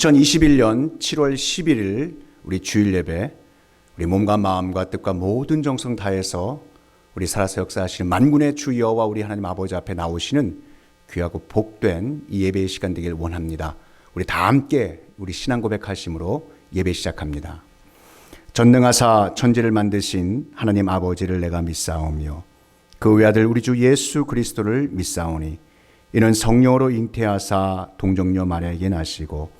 2021년 7월 11일 우리 주일 예배 우리 몸과 마음과 뜻과 모든 정성 다해서 우리 살아서 역사하시는 만군의 주 여호와 우리 하나님 아버지 앞에 나오시는 귀하고 복된 이 예배의 시간 되길 원합니다. 우리 다 함께 우리 신앙 고백하심으로 예배 시작합니다. 전능하사 천지를 만드신 하나님 아버지를 내가 믿사오며 그 외아들 우리 주 예수 그리스도를 믿사오니 이는 성령으로 잉태하사 동정녀 마리아에게 나시고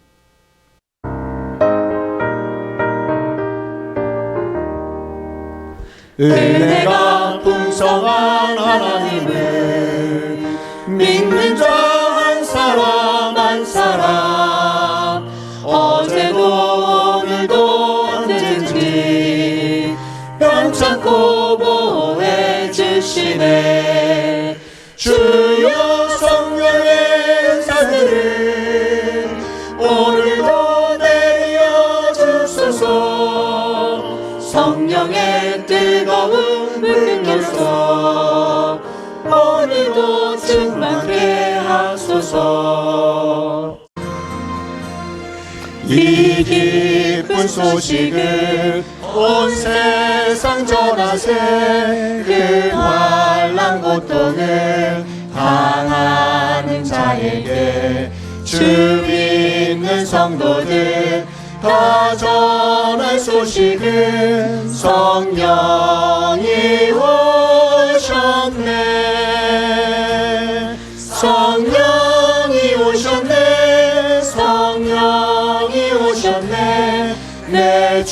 은혜가 풍성한 하나님을 믿는 자 한 사람 한 사람. 어제도 오늘도 언제든지 변찮고 보호해 주시네 불교서 오늘도 충만케 하소서. 이 기쁜 소식을 온 세상 전하세. 그 환란 고통을 당하는 자에게 주 믿는 성도들 다 전할 소식은 성령이 오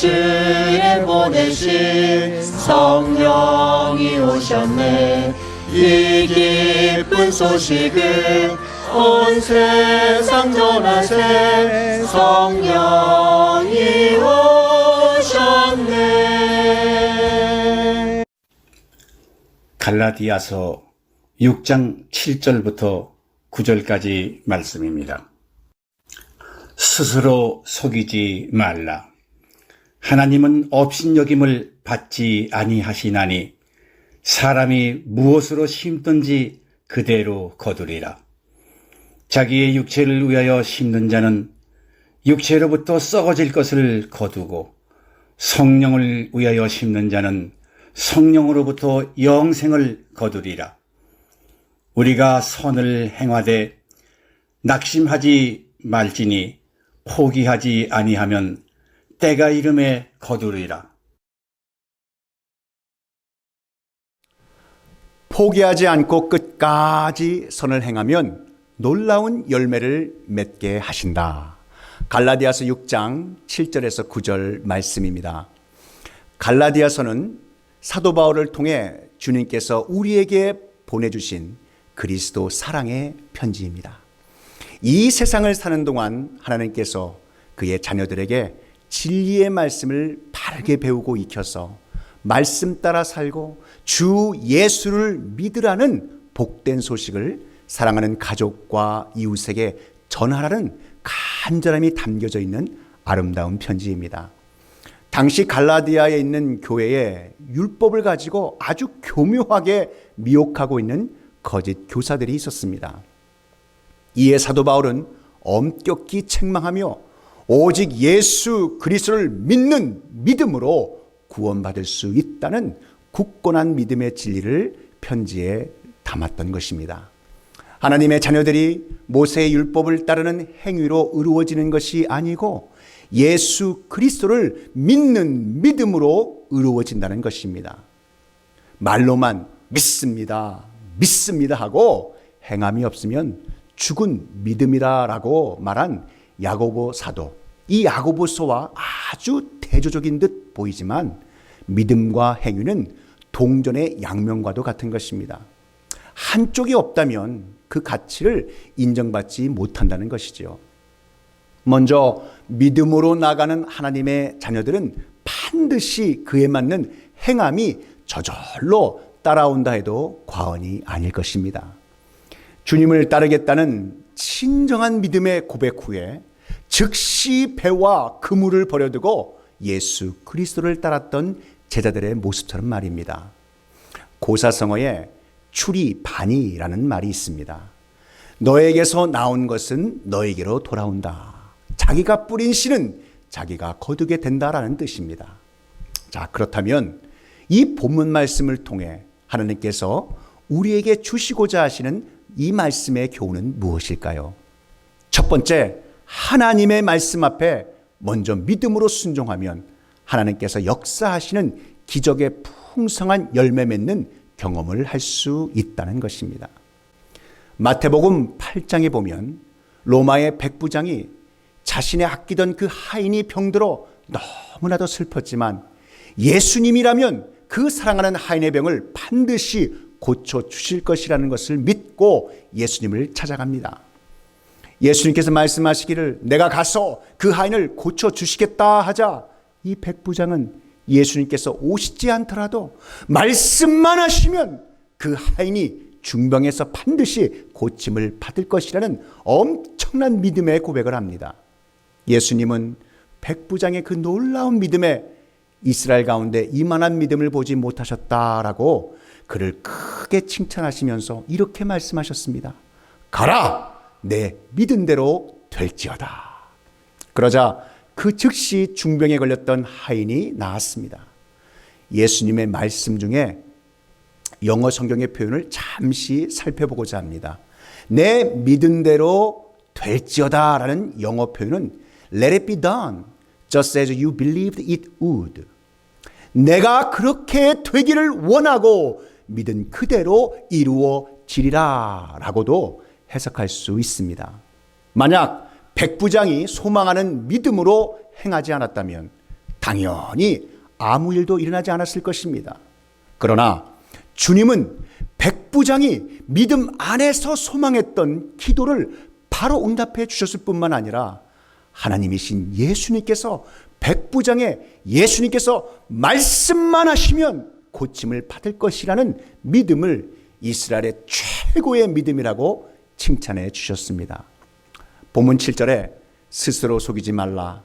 내 주에 보내신 성령이 오셨네 이 기쁜 소식을 온 세상 전하세 성령이 오셨네 갈라디아서 6장 7절부터 9절까지 말씀입니다. 스스로 속이지 말라. 하나님은 업신여김을 받지 아니하시나니 사람이 무엇으로 심든지 그대로 거두리라. 자기의 육체를 위하여 심는 자는 육체로부터 썩어질 것을 거두고 성령을 위하여 심는 자는 성령으로부터 영생을 거두리라. 우리가 선을 행하되 낙심하지 말지니 포기하지 아니하면 때가 이름에 거두리라. 포기하지 않고 끝까지 선을 행하면 놀라운 열매를 맺게 하신다. 갈라디아서 6장 7절에서 9절 말씀입니다. 갈라디아서는 사도 바울을 통해 주님께서 우리에게 보내주신 그리스도 사랑의 편지입니다. 이 세상을 사는 동안 하나님께서 그의 자녀들에게 진리의 말씀을 바르게 배우고 익혀서 말씀 따라 살고 주 예수를 믿으라는 복된 소식을 사랑하는 가족과 이웃에게 전하라는 간절함이 담겨져 있는 아름다운 편지입니다. 당시 갈라디아에 있는 교회에 율법을 가지고 아주 교묘하게 미혹하고 있는 거짓 교사들이 있었습니다. 이에 사도 바울은 엄격히 책망하며 오직 예수 그리스도를 믿는 믿음으로 구원받을 수 있다는 굳건한 믿음의 진리를 편지에 담았던 것입니다. 하나님의 자녀들이 모세의 율법을 따르는 행위로 의루어지는 것이 아니고 예수 그리스도를 믿는 믿음으로 의루어진다는 것입니다. 말로만 믿습니다. 믿습니다 하고 행함이 없으면 죽은 믿음이다라고 말한 야고보 사도. 이 야고보서와 아주 대조적인 듯 보이지만 믿음과 행위는 동전의 양면과도 같은 것입니다. 한쪽이 없다면 그 가치를 인정받지 못한다는 것이지요. 먼저 믿음으로 나가는 하나님의 자녀들은 반드시 그에 맞는 행함이 저절로 따라온다 해도 과언이 아닐 것입니다. 주님을 따르겠다는 진정한 믿음의 고백 후에 즉시 배와 그물을 버려두고 예수 그리스도를 따랐던 제자들의 모습처럼 말입니다. 고사성어에 출이 반이라는 말이 있습니다. 너에게서 나온 것은 너에게로 돌아온다. 자기가 뿌린 씨는 자기가 거두게 된다라는 뜻입니다. 자, 그렇다면 이 본문 말씀을 통해 하나님께서 우리에게 주시고자 하시는 이 말씀의 교훈은 무엇일까요? 첫 번째, 하나님의 말씀 앞에 먼저 믿음으로 순종하면 하나님께서 역사하시는 기적의 풍성한 열매 맺는 경험을 할 수 있다는 것입니다. 마태복음 8장에 보면 로마의 백부장이 자신의 아끼던 그 하인이 병들어 너무나도 슬펐지만 예수님이라면 그 사랑하는 하인의 병을 반드시 고쳐 주실 것이라는 것을 믿고 예수님을 찾아갑니다. 예수님께서 말씀하시기를 내가 가서 그 하인을 고쳐 주시겠다 하자 이 백부장은 예수님께서 오시지 않더라도 말씀만 하시면 그 하인이 중병에서 반드시 고침을 받을 것이라는 엄청난 믿음의 고백을 합니다. 예수님은 백부장의 그 놀라운 믿음에 이스라엘 가운데 이만한 믿음을 보지 못하셨다라고 그를 크게 칭찬하시면서 이렇게 말씀하셨습니다. 가라! 내 믿은 대로 될지어다. 그러자 그 즉시 중병에 걸렸던 하인이 나았습니다. 예수님의 말씀 중에 영어 성경의 표현을 잠시 살펴보고자 합니다. 내 믿은 대로 될지어다 라는 영어 표현은 let it be done just as you believed it would. 내가 그렇게 되기를 원하고 믿은 그대로 이루어지리라 라고도 해석할 수 있습니다. 만약 백부장이 소망하는 믿음으로 행하지 않았다면 당연히 아무 일도 일어나지 않았을 것입니다. 그러나 주님은 백부장이 믿음 안에서 소망했던 기도를 바로 응답해 주셨을 뿐만 아니라 하나님이신 예수님께서 백부장의 예수님께서 말씀만 하시면 고침을 받을 것이라는 믿음을 이스라엘의 최고의 믿음이라고 칭찬해 주셨습니다. 본문 7절에 스스로 속이지 말라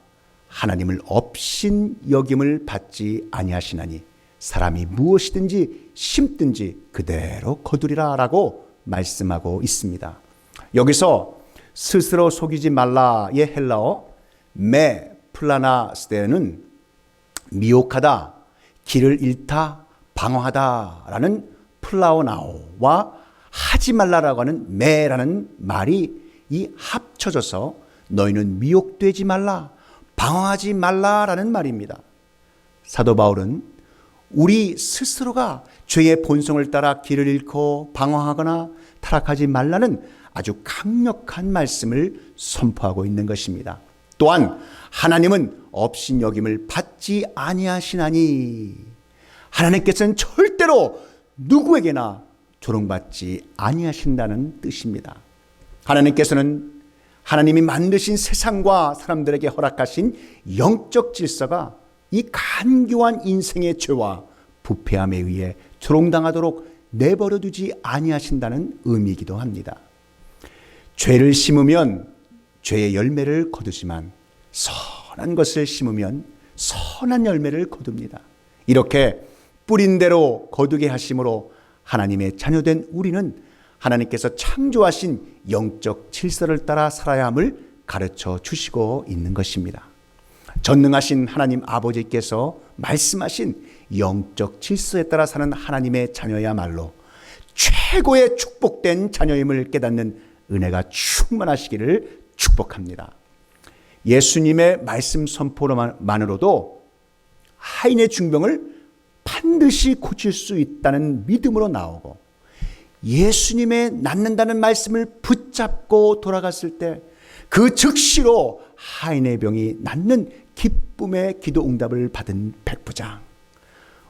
하나님을 업신 여김을 받지 아니하시나니 사람이 무엇이든지 심든지 그대로 거두리라라고 말씀하고 있습니다. 여기서 스스로 속이지 말라의 헬라어 메 플라나스테는 미혹하다, 길을 잃다, 방어하다라는 플라오나오와 하지 말라라고 하는 매라는 말이 이 합쳐져서 너희는 미혹되지 말라, 방어하지 말라라는 말입니다. 사도 바울은 우리 스스로가 죄의 본성을 따라 길을 잃고 방황하거나 타락하지 말라는 아주 강력한 말씀을 선포하고 있는 것입니다. 또한 하나님은 업신여김을 받지 아니하시나니 하나님께서는 절대로 누구에게나 조롱받지 아니하신다는 뜻입니다. 하나님께서는 하나님이 만드신 세상과 사람들에게 허락하신 영적 질서가 이 간교한 인생의 죄와 부패함에 의해 조롱당하도록 내버려 두지 아니하신다는 의미이기도 합니다. 죄를 심으면 죄의 열매를 거두지만 선한 것을 심으면 선한 열매를 거둡니다. 이렇게 뿌린 대로 거두게 하심으로 하나님의 자녀된 우리는 하나님께서 창조하신 영적 질서를 따라 살아야 함을 가르쳐 주시고 있는 것입니다. 전능하신 하나님 아버지께서 말씀하신 영적 질서에 따라 사는 하나님의 자녀야말로 최고의 축복된 자녀임을 깨닫는 은혜가 충만하시기를 축복합니다. 예수님의 말씀 선포로만으로도 하인의 중병을 반드시 고칠 수 있다는 믿음으로 나오고 예수님의 낫는다는 말씀을 붙잡고 돌아갔을 때 그 즉시로 하인의 병이 낫는 기쁨의 기도 응답을 받은 백부장.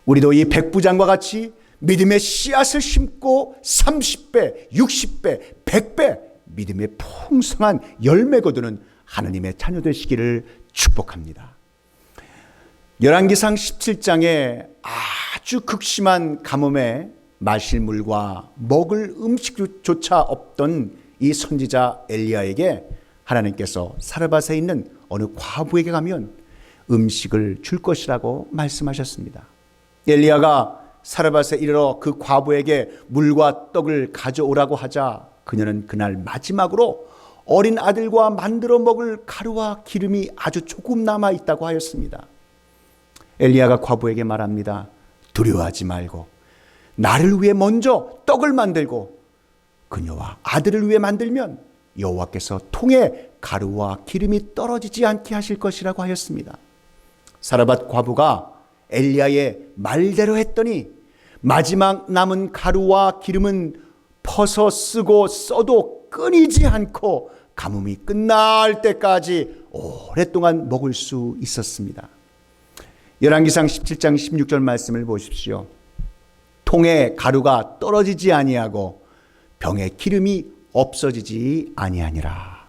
우리도 이 백부장과 같이 믿음의 씨앗을 심고 30배, 60배, 100배 믿음의 풍성한 열매 거두는 하느님의 자녀 되시기를 축복합니다. 열왕기상 17장에 아주 극심한 가뭄에 마실 물과 먹을 음식조차 없던 이 선지자 엘리야에게 하나님께서 사르밧에 있는 어느 과부에게 가면 음식을 줄 것이라고 말씀하셨습니다. 엘리야가 사르밧에 이르러 그 과부에게 물과 떡을 가져오라고 하자 그녀는 그날 마지막으로 어린 아들과 만들어 먹을 가루와 기름이 아주 조금 남아 있다고 하였습니다. 엘리야가 과부에게 말합니다. 두려워하지 말고 나를 위해 먼저 떡을 만들고 그녀와 아들을 위해 만들면 여호와께서 통에 가루와 기름이 떨어지지 않게 하실 것이라고 하였습니다. 사르밧 과부가 엘리야의 말대로 했더니 마지막 남은 가루와 기름은 퍼서 쓰고 써도 끊이지 않고 가뭄이 끝날 때까지 오랫동안 먹을 수 있었습니다. 열왕기상 17장 16절 말씀을 보십시오. 통에 가루가 떨어지지 아니하고 병에 기름이 없어지지 아니하니라.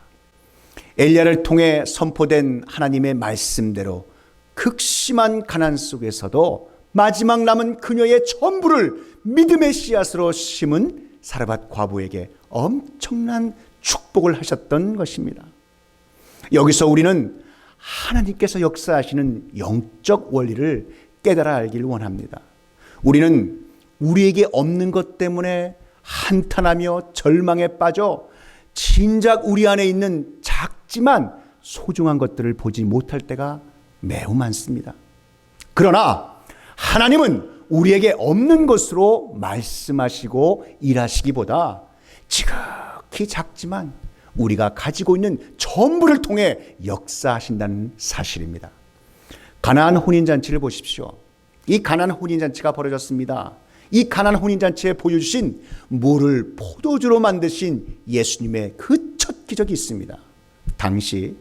엘리야를 통해 선포된 하나님의 말씀대로 극심한 가난 속에서도 마지막 남은 그녀의 전부를 믿음의 씨앗으로 심은 사르밧 과부에게 엄청난 축복을 하셨던 것입니다. 여기서 우리는 하나님께서 역사하시는 영적 원리를 깨달아 알길 원합니다. 우리는 우리에게 없는 것 때문에 한탄하며 절망에 빠져 진작 우리 안에 있는 작지만 소중한 것들을 보지 못할 때가 매우 많습니다. 그러나 하나님은 우리에게 없는 것으로 말씀하시고 일하시기보다 지극히 작지만 우리가 가지고 있는 전부를 통해 역사하신다는 사실입니다. 가나안 혼인잔치를 보십시오. 이 가나안 혼인잔치가 벌어졌습니다. 이 가나안 혼인잔치에 보여주신 물을 포도주로 만드신 예수님의 그 첫 기적이 있습니다. 당시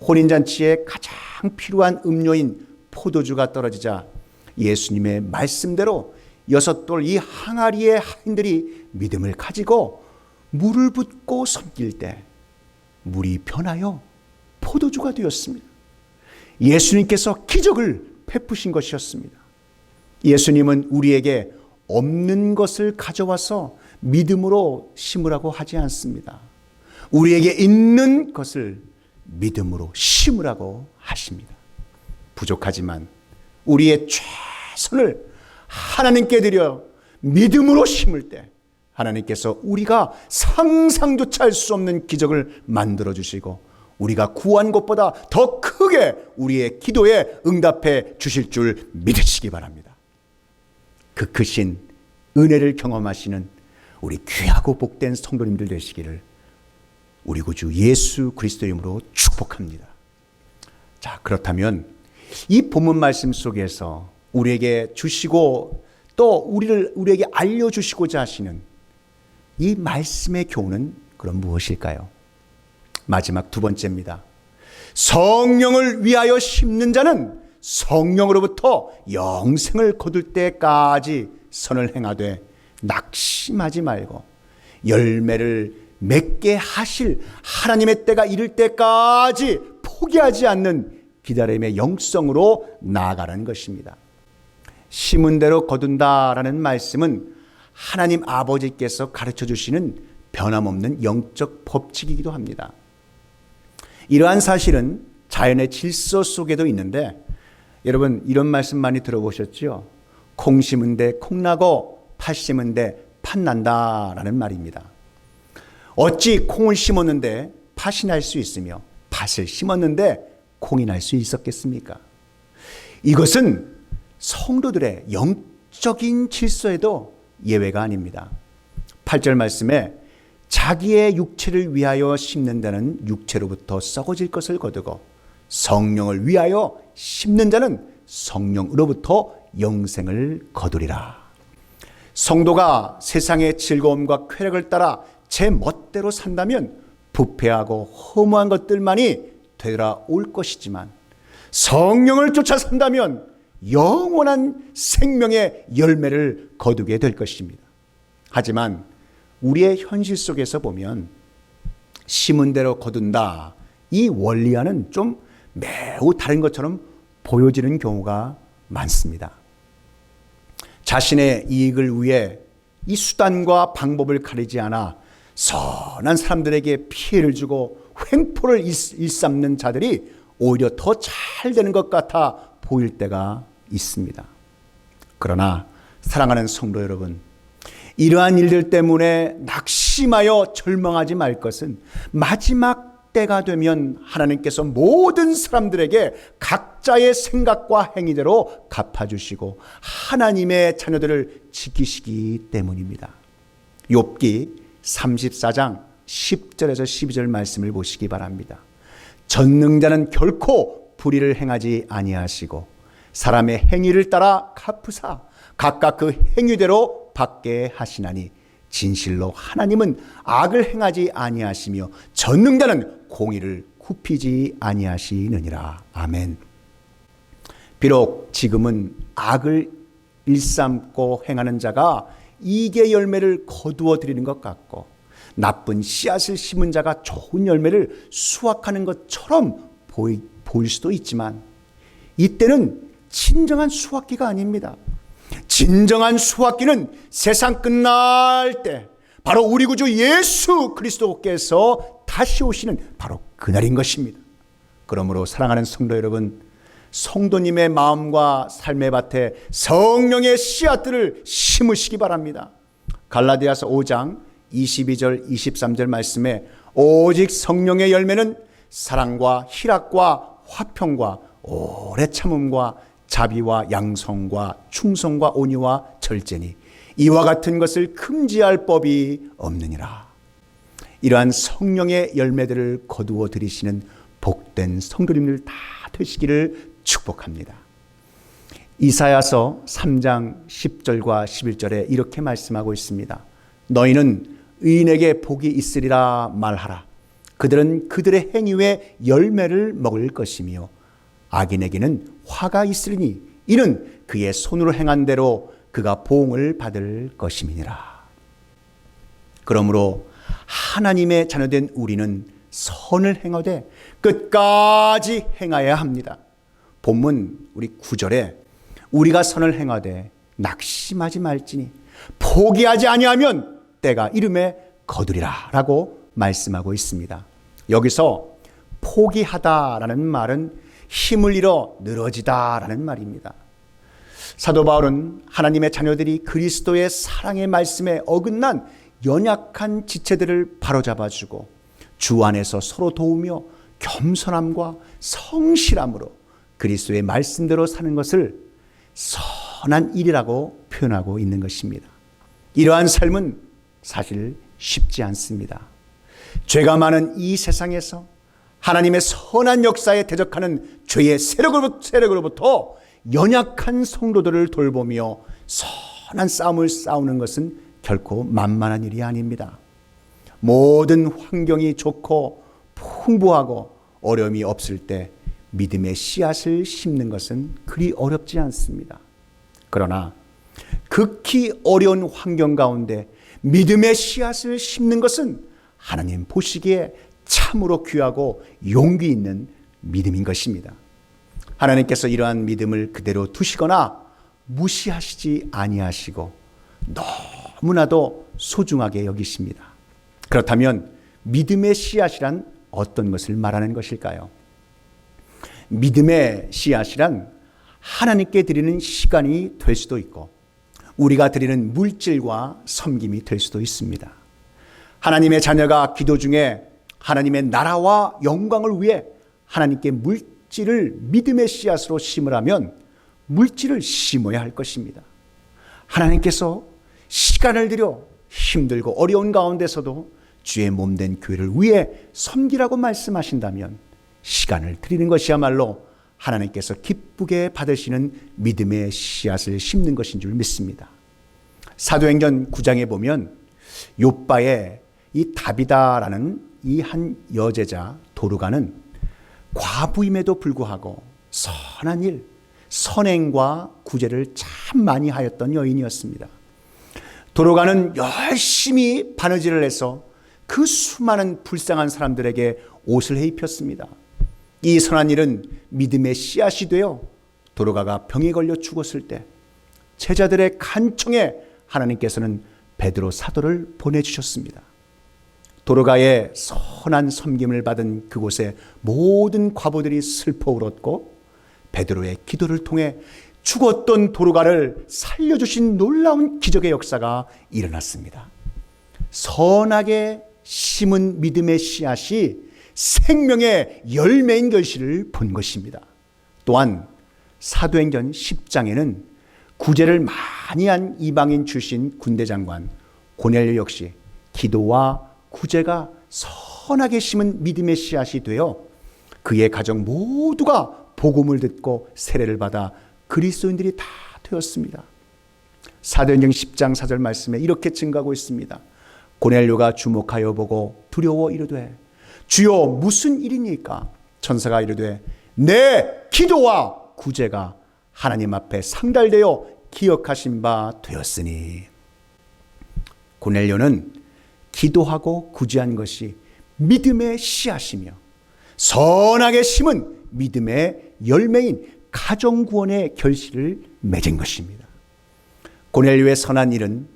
혼인잔치에 가장 필요한 음료인 포도주가 떨어지자 예수님의 말씀대로 여섯 돌 이 항아리의 하인들이 믿음을 가지고 물을 붓고 섬길 때 물이 변하여 포도주가 되었습니다. 예수님께서 기적을 베푸신 것이었습니다. 예수님은 우리에게 없는 것을 가져와서 믿음으로 심으라고 하지 않습니다. 우리에게 있는 것을 믿음으로 심으라고 하십니다. 부족하지만 우리의 최선을 하나님께 드려 믿음으로 심을 때 하나님께서 우리가 상상조차 할 수 없는 기적을 만들어 주시고 우리가 구한 것보다 더 크게 우리의 기도에 응답해 주실 줄 믿으시기 바랍니다. 그 크신 은혜를 경험하시는 우리 귀하고 복된 성도님들 되시기를 우리 구주 예수 그리스도 이름으로 축복합니다. 자, 그렇다면 이 본문 말씀 속에서 우리에게 주시고 또 우리를 우리에게 알려 주시고자 하시는 이 말씀의 교훈은 그럼 무엇일까요? 마지막 두 번째입니다. 성령을 위하여 심는 자는 성령으로부터 영생을 거둘 때까지 선을 행하되 낙심하지 말고 열매를 맺게 하실 하나님의 때가 이를 때까지 포기하지 않는 기다림의 영성으로 나아가는 것입니다. 심은 대로 거둔다라는 말씀은 하나님 아버지께서 가르쳐 주시는 변함없는 영적 법칙이기도 합니다. 이러한 사실은 자연의 질서 속에도 있는데 여러분 이런 말씀 많이 들어보셨죠? 콩 심은 데 콩 나고 팥 심은 데 팥 난다라는 말입니다. 어찌 콩을 심었는데 팥이 날 수 있으며 팥을 심었는데 콩이 날 수 있었겠습니까? 이것은 성도들의 영적인 질서에도 예외가 아닙니다. 8절 말씀에 자기의 육체를 위하여 심는 자는 육체로부터 썩어질 것을 거두고 성령을 위하여 심는 자는 성령으로부터 영생을 거두리라. 성도가 세상의 즐거움과 쾌락을 따라 제 멋대로 산다면 부패하고 허무한 것들만이 되돌아올 것이지만 성령을 쫓아 산다면 영원한 생명의 열매를 거두게 될 것입니다. 하지만 우리의 현실 속에서 보면 심은 대로 거둔다 이 원리와는 좀 매우 다른 것처럼 보여지는 경우가 많습니다. 자신의 이익을 위해 이 수단과 방법을 가리지 않아 선한 사람들에게 피해를 주고 횡포를 일- 일삼는 자들이 오히려 더 잘 되는 것 같아 보일 때가 있습니다. 그러나 사랑하는 성도 여러분, 이러한 일들 때문에 낙심하여 절망하지 말 것은 마지막 때가 되면 하나님께서 모든 사람들에게 각자의 생각과 행위대로 갚아주시고 하나님의 자녀들을 지키시기 때문입니다. 욥기 34장 10절에서 12절 말씀을 보시기 바랍니다. 전능자는 결코 불의를 행하지 아니하시고 사람의 행위를 따라 갚으사 각각 그 행위대로 받게 하시나니 진실로 하나님은 악을 행하지 아니하시며 전능자는 공의를 굽히지 아니하시느니라. 아멘. 비록 지금은 악을 일삼고 행하는 자가 이계 열매를 거두어 드리는 것 같고 나쁜 씨앗을 심은 자가 좋은 열매를 수확하는 것처럼 보이, 보일 수도 있지만 이때는 진정한 수확기가 아닙니다. 진정한 수확기는 세상 끝날 때 바로 우리 구주 예수 그리스도께서 다시 오시는 바로 그날인 것입니다. 그러므로 사랑하는 성도 여러분, 성도님의 마음과 삶의 밭에 성령의 씨앗들을 심으시기 바랍니다. 갈라디아서 5장 22절 23절 말씀에 오직 성령의 열매는 사랑과 희락과 화평과 오래 참음과 자비와 양성과 충성과 온유와 절제니 이와 같은 것을 금지할 법이 없느니라. 이러한 성령의 열매들을 거두어 들이시는 복된 성도님들 다 되시기를 축복합니다. 이사야서 3장 10절과 11절에 이렇게 말씀하고 있습니다. 너희는 의인에게 복이 있으리라 말하라. 그들은 그들의 행위 외 열매를 먹을 것이며 악인에게는 화가 있으리니 이는 그의 손으로 행한 대로 그가 보응을 받을 것임이니라. 그러므로 하나님의 자녀된 우리는 선을 행하되 끝까지 행하여야 합니다. 본문 우리 9절에 우리가 선을 행하되 낙심하지 말지니 포기하지 아니하면 때가 이름에 거두리라라고 말씀하고 있습니다. 여기서 포기하다라는 말은 힘을 잃어 늘어지다라는 말입니다. 사도 바울은 하나님의 자녀들이 그리스도의 사랑의 말씀에 어긋난 연약한 지체들을 바로잡아주고 주 안에서 서로 도우며 겸손함과 성실함으로 그리스도의 말씀대로 사는 것을 선한 일이라고 표현하고 있는 것입니다. 이러한 삶은 사실 쉽지 않습니다. 죄가 많은 이 세상에서 하나님의 선한 역사에 대적하는 죄의 세력으로부터, 세력으로부터 연약한 성도들을 돌보며 선한 싸움을 싸우는 것은 결코 만만한 일이 아닙니다. 모든 환경이 좋고 풍부하고 어려움이 없을 때 믿음의 씨앗을 심는 것은 그리 어렵지 않습니다. 그러나 극히 어려운 환경 가운데 믿음의 씨앗을 심는 것은 하나님 보시기에 참으로 귀하고 용기 있는 믿음인 것입니다. 하나님께서 이러한 믿음을 그대로 두시거나 무시하시지 아니하시고 너무나도 소중하게 여기십니다. 그렇다면 믿음의 씨앗이란 어떤 것을 말하는 것일까요? 믿음의 씨앗이란 하나님께 드리는 시간이 될 수도 있고 우리가 드리는 물질과 섬김이 될 수도 있습니다. 하나님의 자녀가 기도 중에 하나님의 나라와 영광을 위해 하나님께 물질을 믿음의 씨앗으로 심으라면 물질을 심어야 할 것입니다. 하나님께서 시간을 들여 힘들고 어려운 가운데서도 주의 몸된 교회를 위해 섬기라고 말씀하신다면 시간을 드리는 것이야말로 하나님께서 기쁘게 받으시는 믿음의 씨앗을 심는 것인 줄 믿습니다. 사도행전 9장에 보면 요바의 이 다비다라는 이 한 여제자 도르가는 과부임에도 불구하고 선한 일, 선행과 구제를 참 많이 하였던 여인이었습니다. 도로가는 열심히 바느질을 해서 그 수많은 불쌍한 사람들에게 옷을 해 입혔습니다. 이 선한 일은 믿음의 씨앗이 되어 도로가가 병에 걸려 죽었을 때 제자들의 간청에 하나님께서는 베드로 사도를 보내주셨습니다. 도로가의 선한 섬김을 받은 그곳에 모든 과부들이 슬퍼 울었고 베드로의 기도를 통해 죽었던 도로가를 살려주신 놀라운 기적의 역사가 일어났습니다. 선하게 심은 믿음의 씨앗이 생명의 열매인 결실을 본 것입니다. 또한 사도행전 10장에는 구제를 많이 한 이방인 출신 군대 장관 고넬료 역시 기도와 구제가 선하게 심은 믿음의 씨앗이 되어 그의 가정 모두가 복음을 듣고 세례를 받아 그리스도인들이 다 되었습니다. 사도행전 10장 4절 말씀에 이렇게 증가하고 있습니다. 고넬료가 주목하여 보고 두려워 이르되 주여 무슨 일이니까 천사가 이르되 내 기도와 구제가 하나님 앞에 상달되어 기억하신 바 되었으니 고넬료는 기도하고 구제한 것이 믿음의 씨앗이며 선하게 심은 믿음의 열매인 가정 구원의 결실을 맺은 것입니다. 고넬료의 선한 일은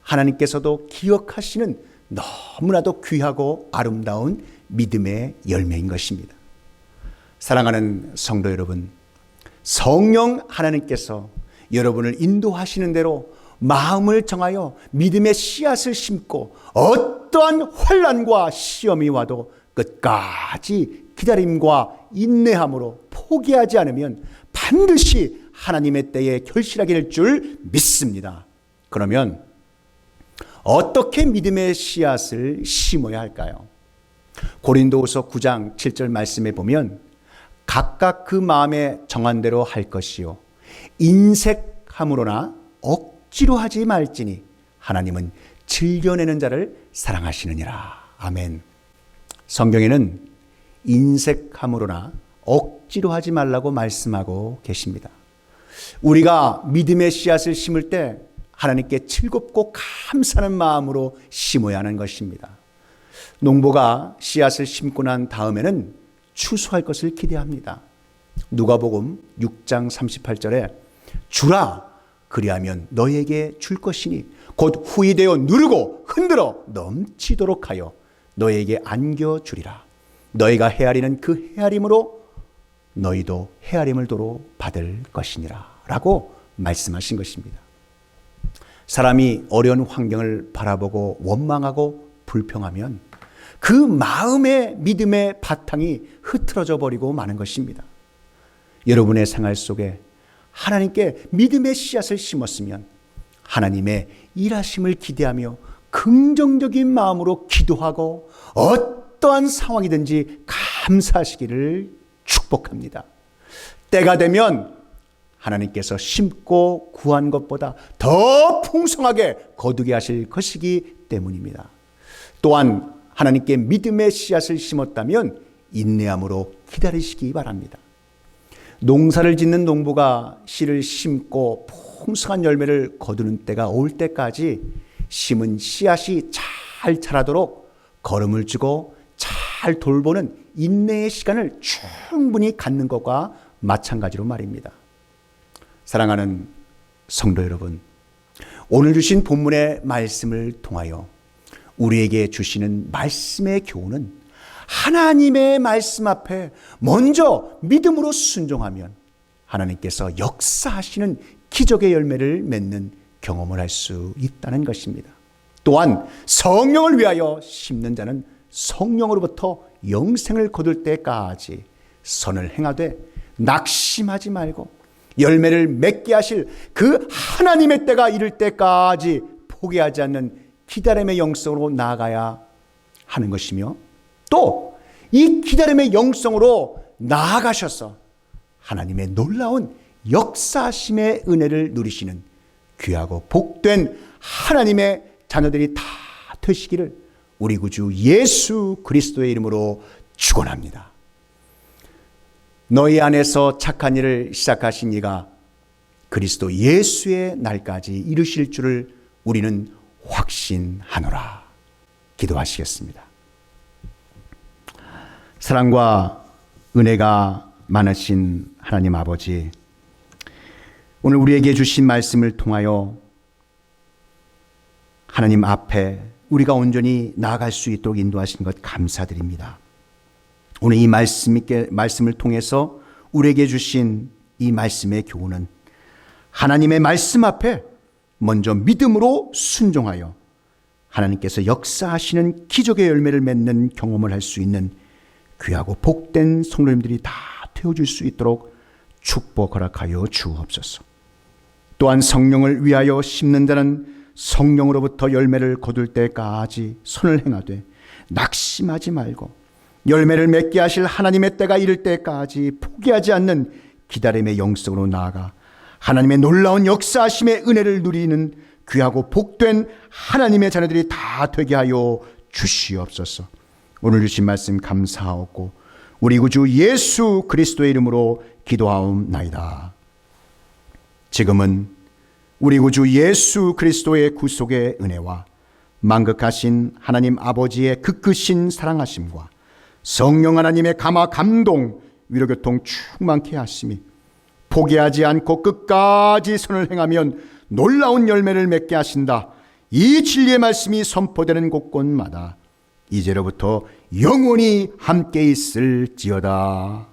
하나님께서도 기억하시는 너무나도 귀하고 아름다운 믿음의 열매인 것입니다. 사랑하는 성도 여러분, 성령 하나님께서 여러분을 인도하시는 대로 마음을 정하여 믿음의 씨앗을 심고 어떠한 환란과 시험이 와도 끝까지 기다림과 인내함으로 포기하지 않으면 반드시 하나님의 때에 결실하게 될 줄 믿습니다. 그러면 어떻게 믿음의 씨앗을 심어야 할까요? 고린도후서 9장 7절 말씀에 보면 각각 그 마음에 정한 대로 할 것이요 인색함으로나 억 지로 하지 말지니 하나님은 즐겨내는 자를 사랑하시느니라. 아멘. 성경에는 인색함으로나 억지로 하지 말라고 말씀하고 계십니다. 우리가 믿음의 씨앗을 심을 때 하나님께 즐겁고 감사하는 마음으로 심어야 하는 것입니다. 농부가 씨앗을 심고 난 다음에는 추수할 것을 기대합니다. 누가복음 6장 38절에 주라 그리하면 너에게 줄 것이니 곧 후이 되어 누르고 흔들어 넘치도록 하여 너에게 안겨 주리라. 너희가 헤아리는 그 헤아림으로 너희도 헤아림을 도로 받을 것이니라. 라고 말씀하신 것입니다. 사람이 어려운 환경을 바라보고 원망하고 불평하면 그 마음의 믿음의 바탕이 흐트러져 버리고 마는 것입니다. 여러분의 생활 속에 하나님께 믿음의 씨앗을 심었으면 하나님의 일하심을 기대하며 긍정적인 마음으로 기도하고 어떠한 상황이든지 감사하시기를 축복합니다. 때가 되면 하나님께서 심고 구한 것보다 더 풍성하게 거두게 하실 것이기 때문입니다. 또한 하나님께 믿음의 씨앗을 심었다면 인내함으로 기다리시기 바랍니다. 농사를 짓는 농부가 씨를 심고 풍성한 열매를 거두는 때가 올 때까지 심은 씨앗이 잘 자라도록 걸음을 주고 잘 돌보는 인내의 시간을 충분히 갖는 것과 마찬가지로 말입니다. 사랑하는 성도 여러분, 오늘 주신 본문의 말씀을 통하여 우리에게 주시는 말씀의 교훈은 하나님의 말씀 앞에 먼저 믿음으로 순종하면 하나님께서 역사하시는 기적의 열매를 맺는 경험을 할 수 있다는 것입니다. 또한 성령을 위하여 심는 자는 성령으로부터 영생을 거둘 때까지 선을 행하되 낙심하지 말고 열매를 맺게 하실 그 하나님의 때가 이를 때까지 포기하지 않는 기다림의 영성으로 나아가야 하는 것이며 또 이 기다림의 영성으로 나아가셔서 하나님의 놀라운 역사심의 은혜를 누리시는 귀하고 복된 하나님의 자녀들이 다 되시기를 우리 구주 예수 그리스도의 이름으로 축원합니다. 너희 안에서 착한 일을 시작하신 이가 그리스도 예수의 날까지 이루실 줄을 우리는 확신하노라. 기도하시겠습니다. 사랑과 은혜가 많으신 하나님 아버지, 오늘 우리에게 주신 말씀을 통하여 하나님 앞에 우리가 온전히 나아갈 수 있도록 인도하신 것 감사드립니다. 오늘 이 말씀 말씀을 통해서 우리에게 주신 이 말씀의 교훈은 하나님의 말씀 앞에 먼저 믿음으로 순종하여 하나님께서 역사하시는 기적의 열매를 맺는 경험을 할 수 있는 귀하고 복된 성도님들이 다 되어줄 수 있도록 축복 허락하여 주옵소서. 또한 성령을 위하여 심는 자는 성령으로부터 열매를 거둘 때까지 손을 행하되 낙심하지 말고 열매를 맺게 하실 하나님의 때가 이를 때까지 포기하지 않는 기다림의 영성으로 나아가 하나님의 놀라운 역사하심의 은혜를 누리는 귀하고 복된 하나님의 자녀들이 다 되게 하여 주시옵소서. 오늘 주신 말씀 감사하고 우리 구주 예수 그리스도의 이름으로 기도하옵나이다. 지금은 우리 구주 예수 그리스도의 구속의 은혜와 만극하신 하나님 아버지의 극크신 사랑하심과 성령 하나님의 감화 감동 위로교통 충만케 하심이 포기하지 않고 끝까지 선을 행하면 놀라운 열매를 맺게 하신다. 이 진리의 말씀이 선포되는 곳곳마다 이제로부터 영원히 함께 있을지어다.